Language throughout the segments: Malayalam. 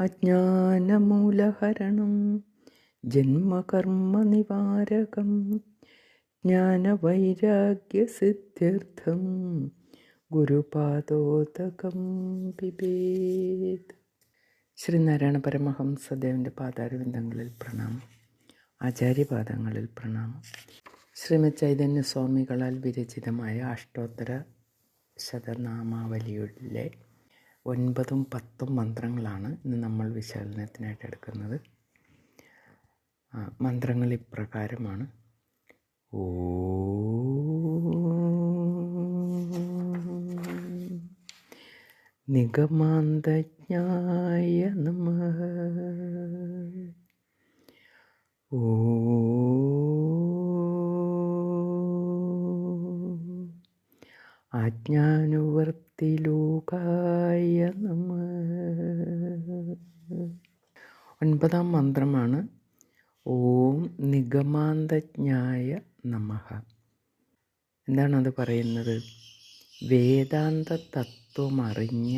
അജ്ഞാനമൂലഹരണം ജന്മകർമ്മനിവാരകം ജ്ഞാനവൈരാഗ്യസിദ്ധ്യർത്ഥം ഗുരുപാദോദകം പിബേത് ശ്രീനാരായണ പരമഹംസദേവന്റെ പാദാരവിന്ദങ്ങളിൽ പ്രണാമം. ആചാര്യപാദങ്ങളിൽ പ്രണാമം. ശ്രീമദ് ചൈതന്യ സ്വാമികളാൽ വിരചിതമായ അഷ്ടോത്തര ശതനാമാവലിയുടെ ഒൻപതും പത്തും മന്ത്രങ്ങളാണ് ഇന്ന് നമ്മൾ വിശകലനത്തിനായിട്ട് എടുക്കുന്നത്. മന്ത്രങ്ങൾ ഇപ്രകാരമാണ്. നിഗമാന്തജ്ഞായ നമ. ഓ ആജ്ഞാനുവർത്തിലോകായ നമ ഒൻപതാം മന്ത്രമാണ് ഓം നിഗമാന്തജ്ഞായ നമ. എന്താണത് പറയുന്നത്? വേദാന്ത തത്വമറിഞ്ഞ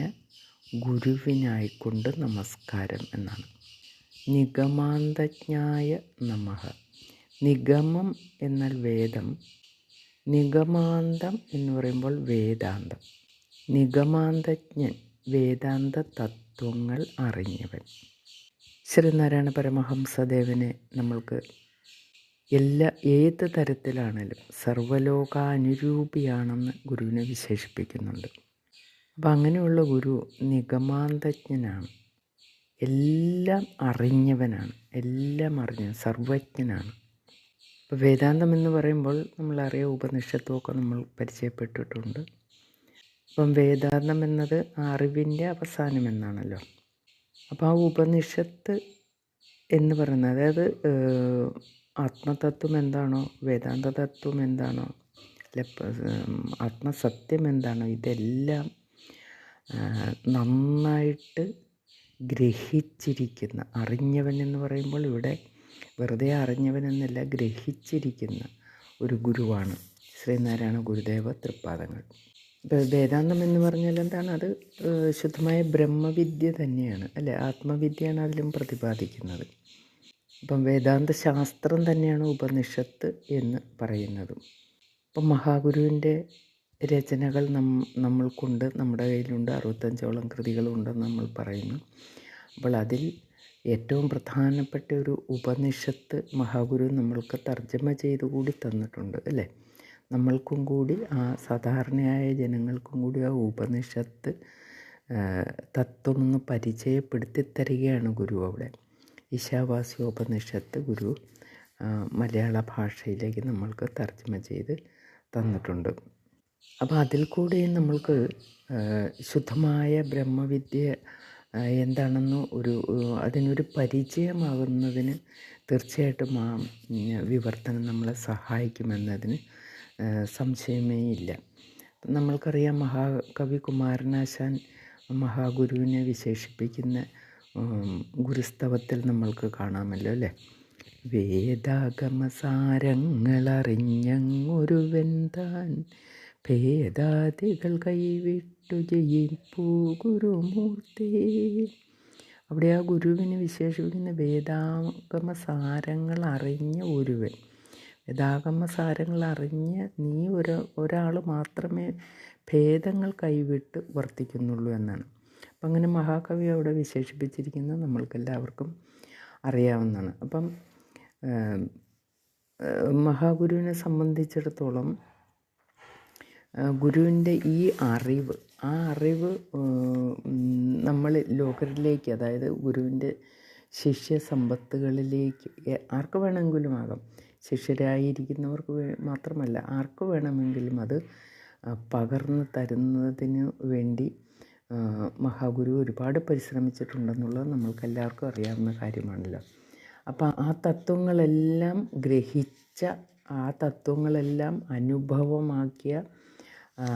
ഗുരുവിനായിക്കൊണ്ട് നമസ്കാരം എന്നാണ്. നിഗമാന്തജ്ഞായ നമ. നിഗമം എന്നാൽ വേദം. നിഗമാന്തം എന്ന് പറയുമ്പോൾ വേദാന്തം. നിഗമാന്തജ്ഞൻ വേദാന്ത തത്വങ്ങൾ അറിഞ്ഞവൻ. ശ്രീനാരായണ പരമഹംസദേവനെ നമ്മൾക്ക് എല്ലാ ഏത് തരത്തിലാണേലും സർവലോകാനുരൂപിയാണെന്ന് ഗുരുവിനെ വിശേഷിപ്പിക്കുന്നുണ്ട്. അപ്പം അങ്ങനെയുള്ള ഗുരു നിഗമാന്തജ്ഞനാണ്. എല്ലാം അറിഞ്ഞവനാണ്. എല്ലാം അറിഞ്ഞ സർവജ്ഞനാണ്. ഇപ്പോൾ വേദാന്തം എന്ന് പറയുമ്പോൾ നമ്മളറിയാം ഉപനിഷത്തുമൊക്കെ നമ്മൾ പരിചയപ്പെട്ടിട്ടുണ്ട്. അപ്പം വേദാന്തം എന്നത് അറിവിന്റെ അവസാനം എന്നാണല്ലോ അപ്പോൾ ആ ഉപനിഷത്ത് എന്ന് പറയുന്നത് അതായത് ആത്മതത്വം എന്താണോ വേദാന്ത തത്വം എന്താണോ ആത്മസത്യം എന്താണോ ഇതെല്ലാം നന്നായിട്ട് ഗ്രഹിച്ചിരിക്കുന്ന അറിഞ്ഞവൻ എന്ന് പറയുമ്പോൾ ഇവിടെ വെറുതെ അറിഞ്ഞവനെന്നല്ല ഗ്രഹിച്ചിരിക്കുന്ന ഒരു ഗുരുവാണ് ശ്രീനാരായണ ഗുരുദേവ തൃപ്പാദങ്ങൾ. വേദാന്തം എന്ന് പറഞ്ഞാൽ എന്താണ്? അത് ശുദ്ധമായ ബ്രഹ്മവിദ്യ തന്നെയാണ്. അല്ലേ? ആത്മവിദ്യയാണ് അതിലും പ്രതിപാദിക്കുന്നത്. അപ്പം വേദാന്ത ശാസ്ത്രം തന്നെയാണ് ഉപനിഷത്ത് എന്ന് പറയുന്നതും. അപ്പം മഹാഗുരുവിന്റെ രചനകൾ നം നമ്മൾക്കുണ്ട് നമ്മുടെ കയ്യിലുണ്ട് അറുപത്തഞ്ചോളം കൃതികളുണ്ടെന്ന് നമ്മൾ പറയുന്നു. അപ്പോൾ അതിൽ ഏറ്റവും പ്രധാനപ്പെട്ട ഒരു ഉപനിഷത്ത് മഹാഗുരു നമ്മൾക്ക് തർജമ ചെയ്തു കൂടി തന്നിട്ടുണ്ട് അല്ലേ? നമ്മൾക്കും കൂടി ആ സാധാരണയായ ജനങ്ങൾക്കും കൂടി ആ ഉപനിഷത്ത് തത്വമൊന്ന് പരിചയപ്പെടുത്തി തരികയാണ് ഗുരു അവിടെ. ഈശാവാസ്യോപനിഷത്ത് ഗുരു മലയാള ഭാഷയിലേക്ക് നമ്മൾക്ക് തർജമ ചെയ്ത് തന്നിട്ടുണ്ട്. അപ്പോൾ അതിൽ കൂടെയും നമ്മൾക്ക് ശുദ്ധമായ ബ്രഹ്മവിദ്യ എന്താണെന്ന് ഒരു അതിനൊരു പരിചയമാകുന്നതിന് തീർച്ചയായിട്ടും ആ വിവർത്തനം നമ്മളെ സഹായിക്കുമെന്നതിന് സംശയമേ ഇല്ല. നമ്മൾക്കറിയാം മഹാകവി കുമാരനാശാൻ മഹാഗുരുവിനെ വിശേഷിപ്പിക്കുന്ന ഗുരുസ്തവത്തിൽ നമ്മൾക്ക് കാണാമല്ലോ അല്ലേ? വേദാഗമസാരങ്ങളറിഞ്ഞങ്ങൊരുവൻ വെന്താൻ ഭേദാദികൾ കൈവിട്ടു ജയിപ്പൂ ഗുരുമൂർത്തി അവിടെ ആ ഗുരുവിനെ വിശേഷിപ്പിക്കുന്ന വേദാഗമ സാരങ്ങൾ അറിഞ്ഞ ഒരുവൻ. വേദാഗമ സാരങ്ങൾ അറിഞ്ഞ് നീ ഒരു ഒരാൾ മാത്രമേ ഭേദങ്ങൾ കൈവിട്ട് വർത്തിക്കുന്നുള്ളൂ എന്നാണ്. അപ്പം അങ്ങനെ മഹാകവി അവിടെ വിശേഷിപ്പിച്ചിരിക്കുന്നത് നമ്മൾക്കെല്ലാവർക്കും അറിയാവുന്നതാണ്. അപ്പം മഹാഗുരുവിനെ സംബന്ധിച്ചിടത്തോളം ഗുരുവിന്റെ ഈ അറിവ് ആ അറിവ് നമ്മൾ ലോകരിലേക്ക് അതായത് ഗുരുവിന്റെ ശിഷ്യ സമ്പത്തുകളിലേക്ക് ആർക്ക് വേണമെങ്കിലും ആകാം. ശിഷ്യരായിരിക്കുന്നവർക്ക് മാത്രമല്ല ആർക്ക് വേണമെങ്കിലും അത് പകർന്നു തരുന്നതിന് വേണ്ടി മഹാഗുരു ഒരുപാട് പരിശ്രമിച്ചിട്ടുണ്ടെന്നുള്ളത് നമ്മൾക്കെല്ലാവർക്കും അറിയാവുന്ന കാര്യമാണല്ലോ. അപ്പം ആ തത്വങ്ങളെല്ലാം ഗ്രഹിച്ച ആ തത്വങ്ങളെല്ലാം അനുഭവമാക്കിയ ആ,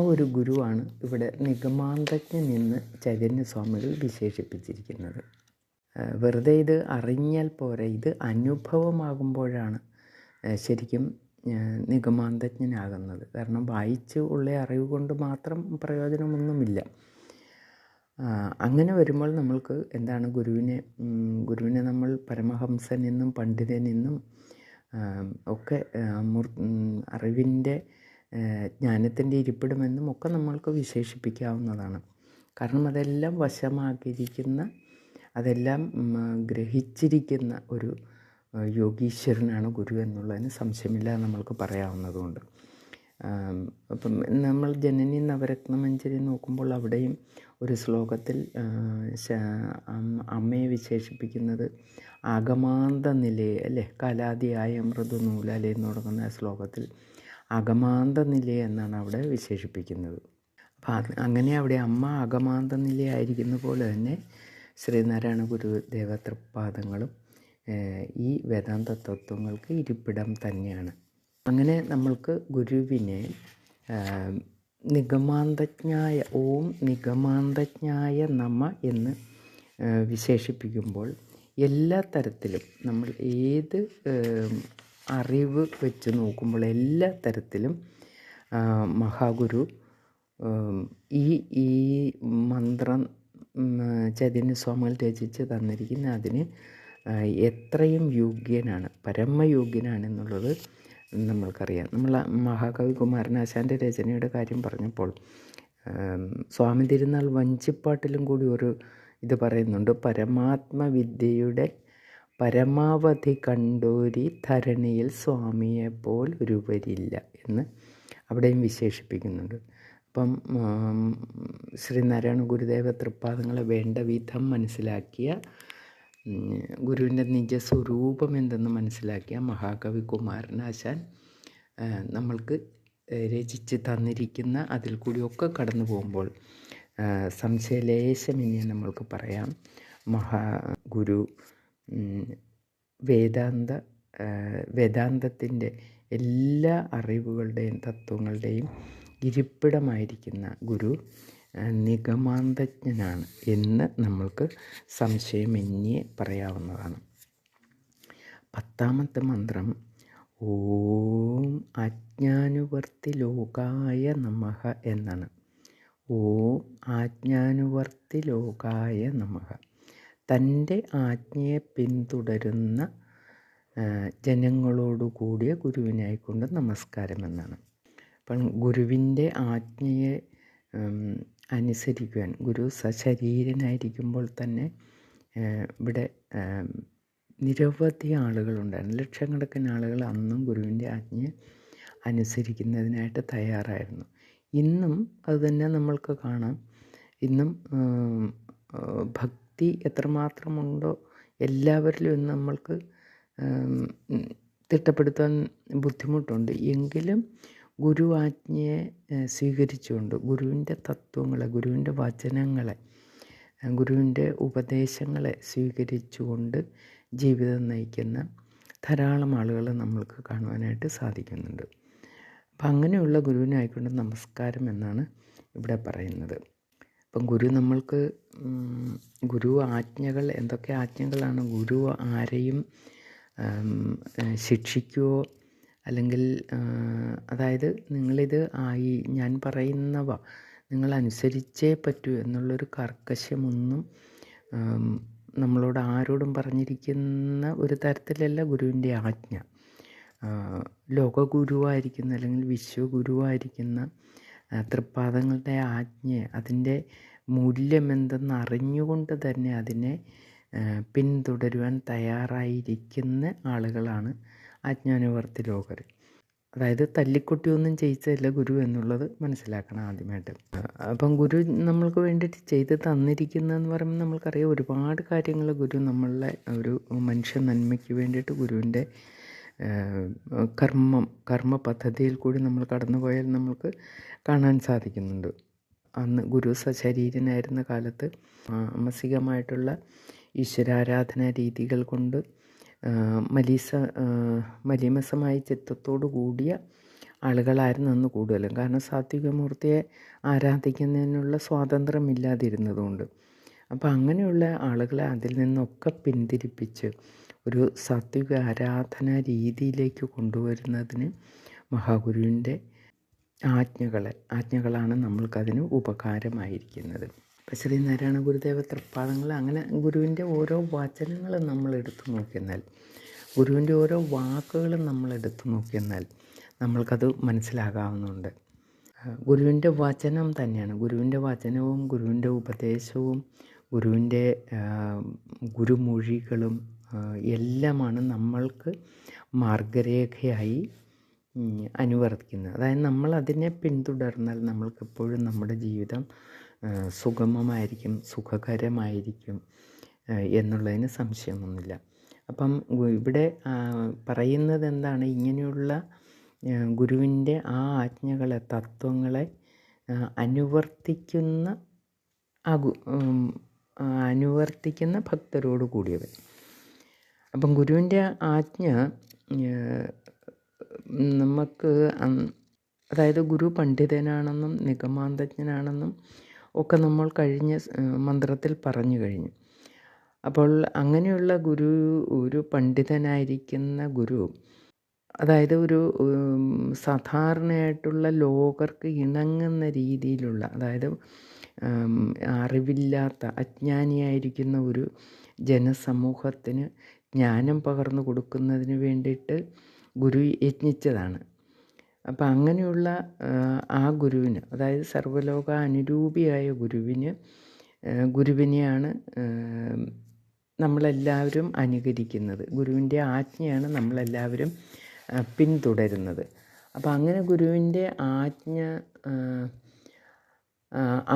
ഒരു ഗുരുവാണ് ഇവിടെ നിഗമാന്തജ്ഞൻ എന്ന് ചൈതന്യസ്വാമികൾ വിശേഷിപ്പിച്ചിരിക്കുന്നത്. വെറുതെ ഇത് അറിഞ്ഞാൽ പോരെ ഇത് അനുഭവമാകുമ്പോഴാണ് ശരിക്കും നിഗമാന്തജ്ഞനാകുന്നത്. കാരണം വായിച്ച് ഉള്ള അറിവ് കൊണ്ട് മാത്രം പ്രയോജനമൊന്നുമില്ല. അങ്ങനെ വരുമ്പോൾ നമ്മൾക്ക് എന്താണ് ഗുരുവിനെ ഗുരുവിനെ നമ്മൾ പരമഹംസൻ എന്നും പണ്ഡിതൻ എന്നും ഒക്കെ അറിവിന്റെ ജ്ഞാനത്തിന്റെ ഇരിപ്പിടമെന്നും ഒക്കെ നമ്മൾക്ക് വിശേഷിപ്പിക്കാവുന്നതാണ്. കാരണം അതെല്ലാം വശമാക്കിയിരിക്കുന്ന അതെല്ലാം ഗ്രഹിച്ചിരിക്കുന്ന ഒരു യോഗീശ്വരനാണ് ഗുരു എന്നുള്ളതിന് സംശയമില്ല നമ്മൾക്ക് പറയാവുന്നതുകൊണ്ട്. അപ്പം നമ്മൾ ജനനി നവരത്നമഞ്ജരി നോക്കുമ്പോൾ അവിടെയും ഒരു ശ്ലോകത്തിൽ അമ്മയെ വിശേഷിപ്പിക്കുന്നത് ആഗമാന്ത നിലയെ അല്ലേ? കാലാതിയായ അമൃത എന്ന് തുടങ്ങുന്ന ശ്ലോകത്തിൽ അകമാന്ത നില എന്നാണ് അവിടെ വിശേഷിപ്പിക്കുന്നത്. അപ്പം അങ്ങനെ അവിടെ അമ്മ അകമാന്ത നിലയായിരിക്കുന്ന പോലെ തന്നെ ശ്രീനാരായണ ഗുരുദേവ തൃപ്പാദങ്ങളും ഈ വേദാന്ത തത്വങ്ങൾക്ക് ഇരിപ്പിടം തന്നെയാണ്. അങ്ങനെ നമ്മൾക്ക് ഗുരുവിനെ നിഗമാന്തജ്ഞായ ഓം നിഗമാന്തജ്ഞായ നമ എന്ന് വിശേഷിപ്പിക്കുമ്പോൾ എല്ലാ തരത്തിലും നമ്മൾ ഏത് അറിവ് വെച്ച് നോക്കുമ്പോൾ എല്ലാ തരത്തിലും മഹാഗുരു ഈ ഈ മന്ത്രം ചൈതന്യ സ്വാമികൾ രചിച്ച് തന്നിരിക്കുന്ന അതിന് എത്രയും യോഗ്യനാണ് പരമയോഗ്യനാണെന്നുള്ളത് നമ്മൾക്കറിയാം. നമ്മൾ മഹാകവി കുമാരനാശാന്റെ രചനയുടെ കാര്യം പറഞ്ഞപ്പോൾ സ്വാമി തിരുനാൾ വഞ്ചിപ്പാട്ടിലും കൂടി ഒരു ഇത് പറയുന്നുണ്ട് പരമാത്മവിദ്യയുടെ പരമാവധി കണ്ടോരി ധരണിയിൽ സ്വാമിയെപ്പോൽ ഒരുവരില്ല എന്ന് അവിടെയും വിശേഷിപ്പിക്കുന്നുണ്ട്. അപ്പം ശ്രീനാരായണ ഗുരുദേവ തൃപ്പാദങ്ങളെ വേണ്ട വിധം മനസ്സിലാക്കിയ ഗുരുവിന്റെ നിജസ്വരൂപം എന്തെന്ന് മനസ്സിലാക്കിയ മഹാകവി കുമാരനാശാൻ നമ്മൾക്ക് രചിച്ച് തന്നിരിക്കുന്ന അതിൽ കൂടിയൊക്കെ കടന്നു പോകുമ്പോൾ സംശയലേശം ഇനി നമ്മൾക്ക് പറയാം. മഹാ ഗുരു വേദാന്ത വേദാന്തത്തിന്റെ എല്ലാ അറിവുകളുടെയും തത്വങ്ങളുടെയും ഇരിപ്പിടമായിരിക്കുന്ന ഗുരു നിഗമാന്തജ്ഞനാണ് എന്ന് നമ്മൾക്ക് സംശയമെന്നേ പറയാവുന്നതാണ്. പത്താമത്തെ മന്ത്രം ഓം അജ്ഞാനുവർത്തി ലോകായ നമഃ എന്നാണ്. ഓം ആജ്ഞാനുവർത്തി ലോകായ നമഃ തന്റെ ആജ്ഞയെ പിന്തുടരുന്ന ജനങ്ങളോടു കൂടിയ ഗുരുവിനായിക്കൊണ്ട് നമസ്കാരം എന്നാണ് അപ്പം ഗുരുവിന്റെ ആജ്ഞയെ അനുസരിക്കുവാൻ ഗുരു സശരീരനായിരിക്കുമ്പോൾ തന്നെ ഇവിടെ നിരവധി ആളുകളുണ്ടായിരുന്നു. ലക്ഷക്കണക്കിന് ആളുകൾ അന്നും ഗുരുവിന്റെ ആജ്ഞ അനുസരിക്കുന്നതിനായിട്ട് തയ്യാറായിരുന്നു. ഇന്നും അതുതന്നെ നമ്മൾക്ക് കാണാം. ഇന്നും ഭക്തി എത്രമാത്രമുണ്ടോ എല്ലാവരിലും ഇന്ന് നമ്മൾക്ക് തിട്ടപ്പെടുത്താൻ ബുദ്ധിമുട്ടുണ്ട്. എങ്കിലും ഗുരു ആജ്ഞയെ സ്വീകരിച്ചുകൊണ്ട് ഗുരുവിന്റെ തത്വങ്ങളെ ഗുരുവിന്റെ വചനങ്ങളെ ഗുരുവിന്റെ ഉപദേശങ്ങളെ സ്വീകരിച്ചുകൊണ്ട് ജീവിതം നയിക്കുന്ന ധാരാളം ആളുകളെ നമ്മൾക്ക് കാണുവാനായിട്ട് സാധിക്കുന്നുണ്ട്. അപ്പം അങ്ങനെയുള്ള ഗുരുവിനായിക്കൊണ്ട് നമസ്കാരം എന്നാണ് ഇവിടെ പറയുന്നത്. അപ്പം ഗുരു നമ്മൾക്ക് ഗുരു ആജ്ഞകൾ എന്തൊക്കെ ആജ്ഞകളാണ്? ഗുരു ആരെയും ശിക്ഷിക്കുകയോ അല്ലെങ്കിൽ അതായത് നിങ്ങളിത് ആയി ഞാൻ പറയുന്നവ നിങ്ങൾ അനുസരിച്ചേ പറ്റൂ എന്നുള്ളൊരു കർക്കശമൊന്നും നമ്മളോട് ആരോടും പറഞ്ഞിരിക്കുന്ന ഒരു തരത്തിലല്ല ഗുരുവിന്റെ ആജ്ഞ. ലോകഗുരുവായിരിക്കുന്ന അല്ലെങ്കിൽ വിശ്വഗുരുവായിരിക്കുന്ന തൃപ്പാദങ്ങളുടെ ആജ്ഞ അതിന്റെ മൂല്യമെന്തെന്ന് അറിഞ്ഞുകൊണ്ട് തന്നെ അതിനെ പിന്തുടരുവാൻ തയ്യാറായിരിക്കുന്ന ആളുകളാണ് അജ്ഞാനവർത്തി ലോകർ അതായത് തല്ലിക്കൊട്ടിയൊന്നും ചെയ്യിച്ചതല്ല ഗുരു എന്നുള്ളത് മനസ്സിലാക്കണം ആദ്യമായിട്ട്. അപ്പം ഗുരു നമ്മൾക്ക് വേണ്ടിയിട്ട് ചെയ്ത് തന്നിരിക്കുന്നതെന്ന് പറയുമ്പോൾ നമ്മൾക്കറിയാം ഒരുപാട് കാര്യങ്ങൾ ഗുരു നമ്മളുടെ ഒരു മനുഷ്യ നന്മയ്ക്ക് വേണ്ടിയിട്ട് ഗുരുവിന്റെ കർമ്മം കർമ്മ പദ്ധതിയിൽ കൂടി നമ്മൾ കടന്നു പോയാൽ നമ്മൾക്ക് കാണാൻ സാധിക്കുന്നുണ്ട്. അന്ന് ഗുരു സശരീരനായിരുന്ന കാലത്ത് മാനസികമായിട്ടുള്ള ഈശ്വരാരാധന രീതികൾ കൊണ്ട് മലീസ മലീമസമായ ചിത്തത്തോടു കൂടിയ ആളുകളായിരുന്നു അന്ന് കൂടുതലും. കാരണം സാത്വികമൂർത്തിയെ ആരാധിക്കുന്നതിനുള്ള സ്വാതന്ത്ര്യം ഇല്ലാതിരുന്നതുകൊണ്ട് അപ്പോൾ അങ്ങനെയുള്ള ആളുകളെ അതിൽ നിന്നൊക്കെ പിന്തിരിപ്പിച്ച് ഒരു സാത്വിക ആരാധന രീതിയിലേക്ക് കൊണ്ടുവരുന്നതിന് മഹാഗുരുവിന്റെ ആജ്ഞകളെ ആജ്ഞകളാണ് നമ്മൾക്കതിന് ഉപകാരമായിരിക്കുന്നത്. ഇപ്പം ശ്രീനാരായണ ഗുരുദേവ തൃപ്പാദങ്ങൾ അങ്ങനെ ഗുരുവിന്റെ ഓരോ വചനങ്ങളും നമ്മൾ എടുത്തു നോക്കിയെന്നാൽ ഗുരുവിന്റെ ഓരോ വാക്കുകളും നമ്മൾ എടുത്തു നോക്കിയെന്നാൽ നമ്മൾക്കത് മനസ്സിലാകാവുന്നുണ്ട്. ഗുരുവിന്റെ വചനം തന്നെയാണ്. ഗുരുവിന്റെ വചനവും ഗുരുവിന്റെ ഉപദേശവും ഗുരുവിന്റെ ഗുരുമൊഴികളും എല്ലാമാണ് നമ്മൾക്ക് മാർഗരേഖയായി അനുവർത്തിക്കുന്നത്. അതായത് നമ്മൾ അതിനെ പിന്തുടർന്നാൽ നമ്മൾക്കെപ്പോഴും നമ്മുടെ ജീവിതം സുഗമമായിരിക്കും സുഖകരമായിരിക്കും എന്നുള്ളതിന് സംശയമൊന്നുമില്ല. അപ്പം ഇവിടെ പറയുന്നത് എന്താണ്? ഇങ്ങനെയുള്ള ഗുരുവിന്റെ ആ ആജ്ഞകളെ തത്വങ്ങളെ അനുവർത്തിക്കുന്ന അനുവർത്തിക്കുന്ന ഭക്തരോട് കൂടിയവൻ. അപ്പം ഗുരുവിന്റെ ആജ്ഞ നമുക്ക് അതായത് ഗുരു പണ്ഡിതനാണെന്നും നിഗമാന്തജ്ഞനാണെന്നും ഒക്കെ നമ്മൾ കഴിഞ്ഞ മന്ത്രത്തിൽ പറഞ്ഞു കഴിഞ്ഞു. അപ്പോൾ അങ്ങനെയുള്ള ഗുരു ഒരു പണ്ഡിതനായിരിക്കുന്ന ഗുരു അതായത് ഒരു സാധാരണയായിട്ടുള്ള ലോകർക്ക് ഇണങ്ങുന്ന രീതിയിലുള്ള അതായത് അറിവില്ലാത്ത അജ്ഞാനിയായിരിക്കുന്ന ഒരു ജനസമൂഹത്തിന് ജ്ഞാനം പകർന്നു കൊടുക്കുന്നതിന് വേണ്ടിയിട്ട് ഗുരു യജ്ഞിച്ചതാണ്. അപ്പം അങ്ങനെയുള്ള ആ ഗുരുവിന് അതായത് സർവലോക അനുരൂപിയായ ഗുരുവിന് ഗുരുവിനെയാണ് നമ്മളെല്ലാവരും അനുകരിക്കുന്നത്. ഗുരുവിന്റെ ആജ്ഞയാണ് നമ്മളെല്ലാവരും പിന്തുടരുന്നത്. അപ്പം അങ്ങനെ ഗുരുവിന്റെ ആജ്ഞ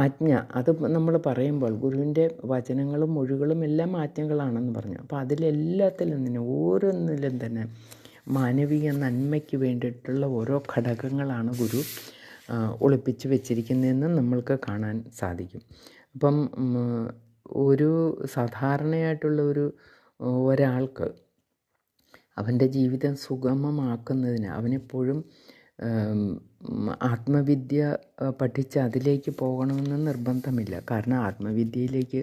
ആജ്ഞ. അത് നമ്മൾ പറയുമ്പോൾ ഗുരുവിന്റെ വചനങ്ങളും മൊഴികളും എല്ലാം ആജ്ഞകളാണെന്ന് പറഞ്ഞു. അപ്പോൾ അതിലെല്ലാത്തിലും തന്നെ ഓരോന്നിലും തന്നെ മാനവിക നന്മയ്ക്ക് വേണ്ടിയിട്ടുള്ള ഓരോ ഘടകങ്ങളാണ് ഗുരു ഒളിപ്പിച്ച് വെച്ചിരിക്കുന്നതെന്ന് നമ്മൾക്ക് കാണാൻ സാധിക്കും. അപ്പം ഒരു സാധാരണയായിട്ടുള്ള ഒരു ഒരാൾക്ക് അവന്റെ ജീവിതം സുഗമമാക്കുന്നതിന് അവനെപ്പോഴും ആത്മവിദ്യ പഠിച്ച് അതിലേക്ക് പോകണമെന്ന് നിർബന്ധമില്ല. കാരണം ആത്മവിദ്യയിലേക്ക്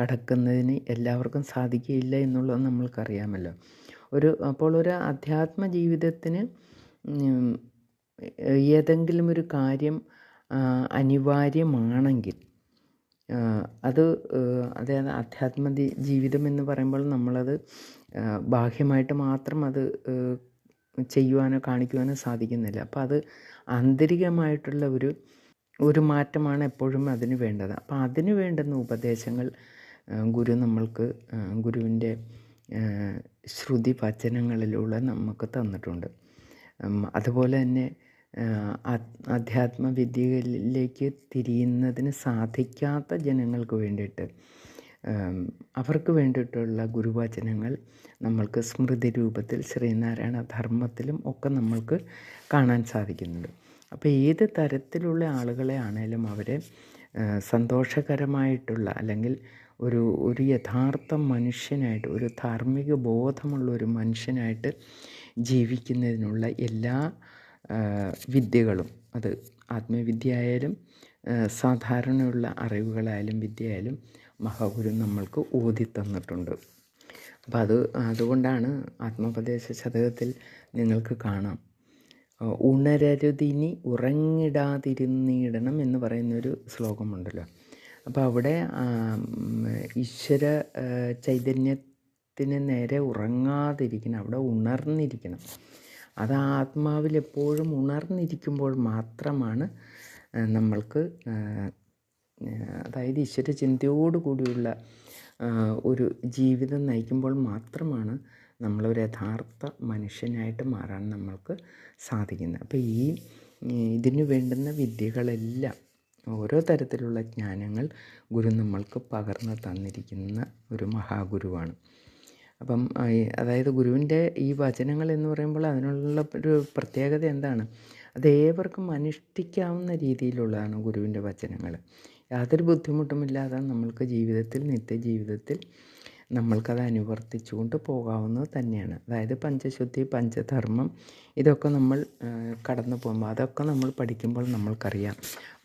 കടക്കുന്നതിന് എല്ലാവർക്കും സാധിക്കുകയില്ല എന്നുള്ളത് നമ്മൾക്കറിയാമല്ലോ. ഒരു അപ്പോൾ ഒരു അധ്യാത്മ ജീവിതത്തിന് ഏതെങ്കിലും ഒരു കാര്യം അനിവാര്യമാണെങ്കിൽ അത് അതായത് അധ്യാത്മ ജീവിതം എന്ന് പറയുമ്പോൾ നമ്മളത് ബാഹ്യമായിട്ട് മാത്രം അത് ചെയ്യുവാനോ കാണിക്കുവാനോ സാധിക്കുന്നില്ല. അപ്പോൾ അത് ആന്തരികമായിട്ടുള്ള ഒരു ഒരു മാറ്റമാണ് എപ്പോഴും അതിന് വേണ്ടത്. അപ്പോൾ അതിന് വേണ്ടുന്ന ഉപദേശങ്ങൾ ഗുരു നമ്മൾക്ക് ഗുരുവിന്റെ ശ്രുതി വചനങ്ങളിലൂടെ നമുക്ക് തന്നിട്ടുണ്ട്. അതുപോലെ തന്നെ അധ്യാത്മവിദ്യയിലേക്ക് തിരിയുന്നതിന് സാധിക്കാത്ത ജനങ്ങൾക്ക് വേണ്ടിയിട്ട് അവർക്ക് വേണ്ടിയിട്ടുള്ള ഗുരുവചനങ്ങൾ നമ്മൾക്ക് സ്മൃതി രൂപത്തിൽ ശ്രീനാരായണ ധർമ്മത്തിലും ഒക്കെ നമ്മൾക്ക് കാണാൻ സാധിക്കുന്നുണ്ട്. അപ്പോൾ ഏത് തരത്തിലുള്ള ആളുകളെ ആണേലും അവരെ സന്തോഷകരമായിട്ടുള്ള അല്ലെങ്കിൽ ഒരു ഒരു യഥാർത്ഥ മനുഷ്യനായിട്ട് ഒരു ധാർമ്മിക ബോധമുള്ള ഒരു മനുഷ്യനായിട്ട് ജീവിക്കുന്നതിനുള്ള എല്ലാ വിദ്യകളും അത് ആത്മവിദ്യ ആയാലും സാധാരണയുള്ള അറിവുകളായാലും വിദ്യയായാലും മഹാഗുരു നമ്മൾക്ക് ഊതി തന്നിട്ടുണ്ട്. അപ്പം അത് അതുകൊണ്ടാണ് ആത്മോപദേശ ശതകത്തിൽ നിങ്ങൾക്ക് കാണാം. ഉണരരുതിനി ഉറങ്ങിടാതിരുന്നിടണം എന്ന് പറയുന്നൊരു ശ്ലോകമുണ്ടല്ലോ. അപ്പോൾ അവിടെ ഈശ്വര ചൈതന്യത്തിന് നേരെ ഉറങ്ങാതിരിക്കണം അവിടെ ഉണർന്നിരിക്കണം. അത് ആത്മാവിൽ എപ്പോഴും ഉണർന്നിരിക്കുമ്പോൾ മാത്രമാണ് നമ്മൾക്ക് അതായത് ഈശ്വര ചിന്തയോടു കൂടിയുള്ള ഒരു ജീവിതം നയിക്കുമ്പോൾ മാത്രമാണ് നമ്മളൊരു യഥാർത്ഥ മനുഷ്യനായിട്ട് മാറാൻ നമ്മൾക്ക് സാധിക്കുന്നത്. അപ്പോൾ ഈ ഇതിനു വേണ്ടുന്ന വിദ്യകളെല്ലാം ഓരോ തരത്തിലുള്ള ജ്ഞാനങ്ങൾ ഗുരു നമ്മൾക്ക് പകർന്നു തന്നിരിക്കുന്ന ഒരു മഹാഗുരുവാണ്. അപ്പം അതായത് ഗുരുവിന്റെ ഈ വചനങ്ങൾ എന്ന് പറയുമ്പോൾ അതിനുള്ള ഒരു പ്രത്യേകത എന്താണ്? അത് ഏവർക്കും അനുഷ്ഠിക്കാവുന്ന രീതിയിലുള്ളതാണ് ഗുരുവിന്റെ വചനങ്ങൾ. യാതൊരു ബുദ്ധിമുട്ടുമില്ലാതെ നമ്മൾക്ക് ജീവിതത്തിൽ നിത്യജീവിതത്തിൽ നമ്മൾക്കത് അനുവർത്തിച്ചുകൊണ്ട് പോകാവുന്നത് തന്നെയാണ്. അതായത് പഞ്ചശുദ്ധി പഞ്ചധർമ്മം ഇതൊക്കെ നമ്മൾ കടന്നു പോകുമ്പോൾ അതൊക്കെ നമ്മൾ പഠിക്കുമ്പോൾ നമ്മൾക്കറിയാം.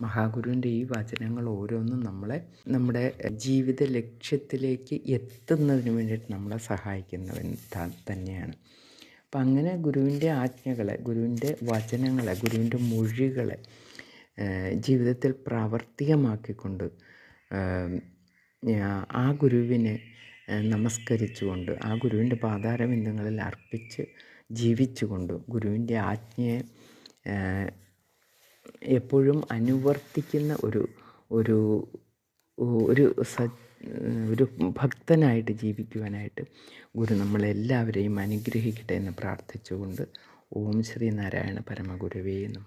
മഹാഗുരുവിന്റെ ഈ വചനങ്ങൾ ഓരോന്നും നമ്മളെ നമ്മുടെ ജീവിത ലക്ഷ്യത്തിലേക്ക് എത്തുന്നതിന് വേണ്ടിയിട്ട് നമ്മളെ സഹായിക്കുന്നവൻ തന്നെയാണ്. അപ്പം അങ്ങനെ ഗുരുവിന്റെ ആജ്ഞകളെ ഗുരുവിന്റെ വചനങ്ങളെ ഗുരുവിന്റെ മൊഴികളെ ജീവിതത്തിൽ പ്രാവർത്തികമാക്കിക്കൊണ്ട് ആ ഗുരുവിനെ നമസ്കരിച്ചുകൊണ്ട് ആ ഗുരുവിന്റെ പാതാരബിന്ദങ്ങളിൽ അർപ്പിച്ച് ജീവിച്ചുകൊണ്ട് ഗുരുവിന്റെ ആജ്ഞയെ എപ്പോഴും അനുവർത്തിക്കുന്ന ഒരു ഒരു ഒരു സ ഒരു ഭക്തനായിട്ട് ജീവിക്കുവാനായിട്ട് ഗുരു നമ്മളെല്ലാവരെയും അനുഗ്രഹിക്കട്ടെ എന്ന് പ്രാർത്ഥിച്ചുകൊണ്ട് ഓം ശ്രീ നാരായണ പരമഗുരുവേ നമ.